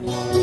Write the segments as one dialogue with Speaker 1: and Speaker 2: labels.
Speaker 1: Oh.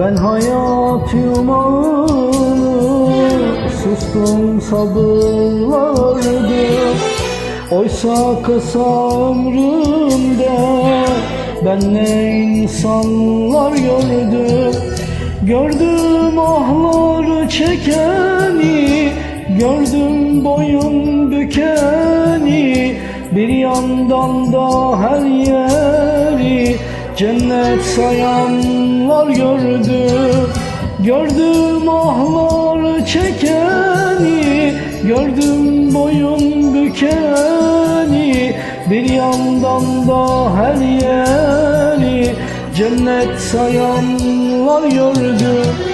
Speaker 1: Ben hayat yumağını sustum sabırlardım Oysa kısa ömrümde ben ne insanlar gördüm. Gördüm ahları çekeni Gördüm boyun bükeni. Bir yandan da her yeri Cennet sayanlar gördüm Gördüm ahları çekeni Gördüm boyun bükeni Bir yandan da her yeri Cennet sayanlar gördüm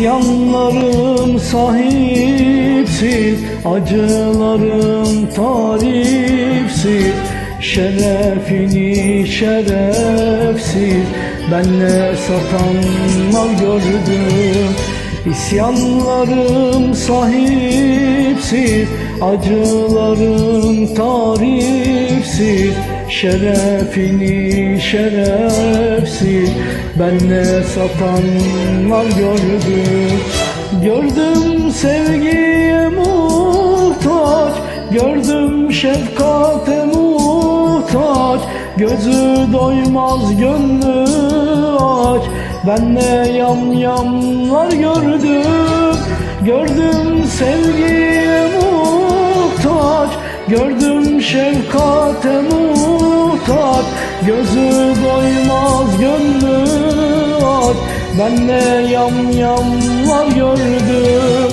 Speaker 1: İsyanlarım sahipsiz, acılarım tarifsiz Şerefini şerefsiz, benle satanlar gördüm İsyanlarım sahipsiz, acılarım tarifsiz Şerefini şerefsiz. Benle satanlar gördüm Gördüm sevgiye muhtaç Gördüm şefkate muhtaç. Gözü doymaz gönlü aç Benle yamyamlar gördüm. Gördüm sevgiye muhtaç. Gördüm şefkate muhtaç. Gözü doymaz gönlü aç Ben ne yamyamlar gördüm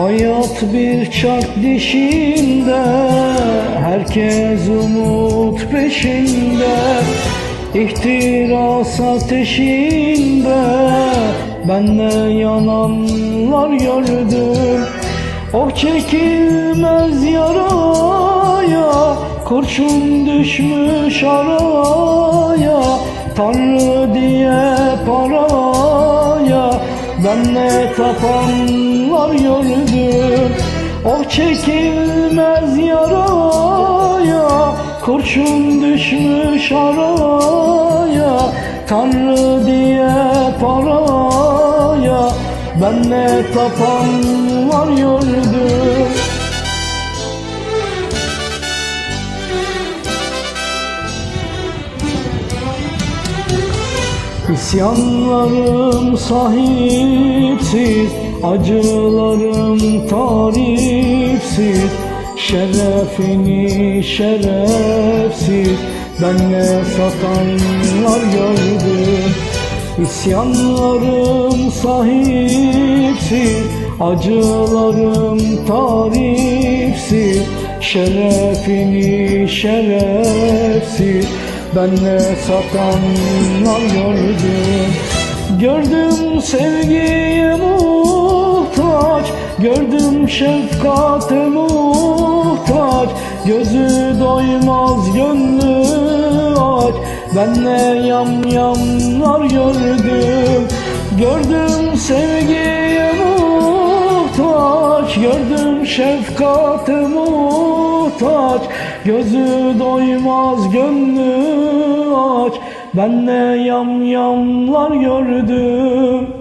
Speaker 1: Hayat bir çark dişinde Herkes umut peşinde İhtiras ateşinde. Benle yananlar gördüm O çekilmez yaraya Kurşun düşmüş araya Tanrı diye paraya Benle tapanlar gördüm O çekilmez yaraya Kurşun düşmüş araya Tanrı diye paraya. Benle tapanlar gördüm İsyanlarım sahipsiz, acılarım tarifsiz Şerefini şerefsiz, benle satanlar gördüm. İsyanlarım sahipsiz, acılarım tarifsiz Şerefini şerefsiz, benle satanlar gördüm sevgiye muhtaç. Gördüm şefkate muhtaç. Gözü doymaz gönlü aç. Ben ne yamyamlar gördüm. Gördüm sevgiye muhtaç. Gördüm şefkate muhtaç Gözü doymaz gönlü aç. Ben ne yamyamlar gördüm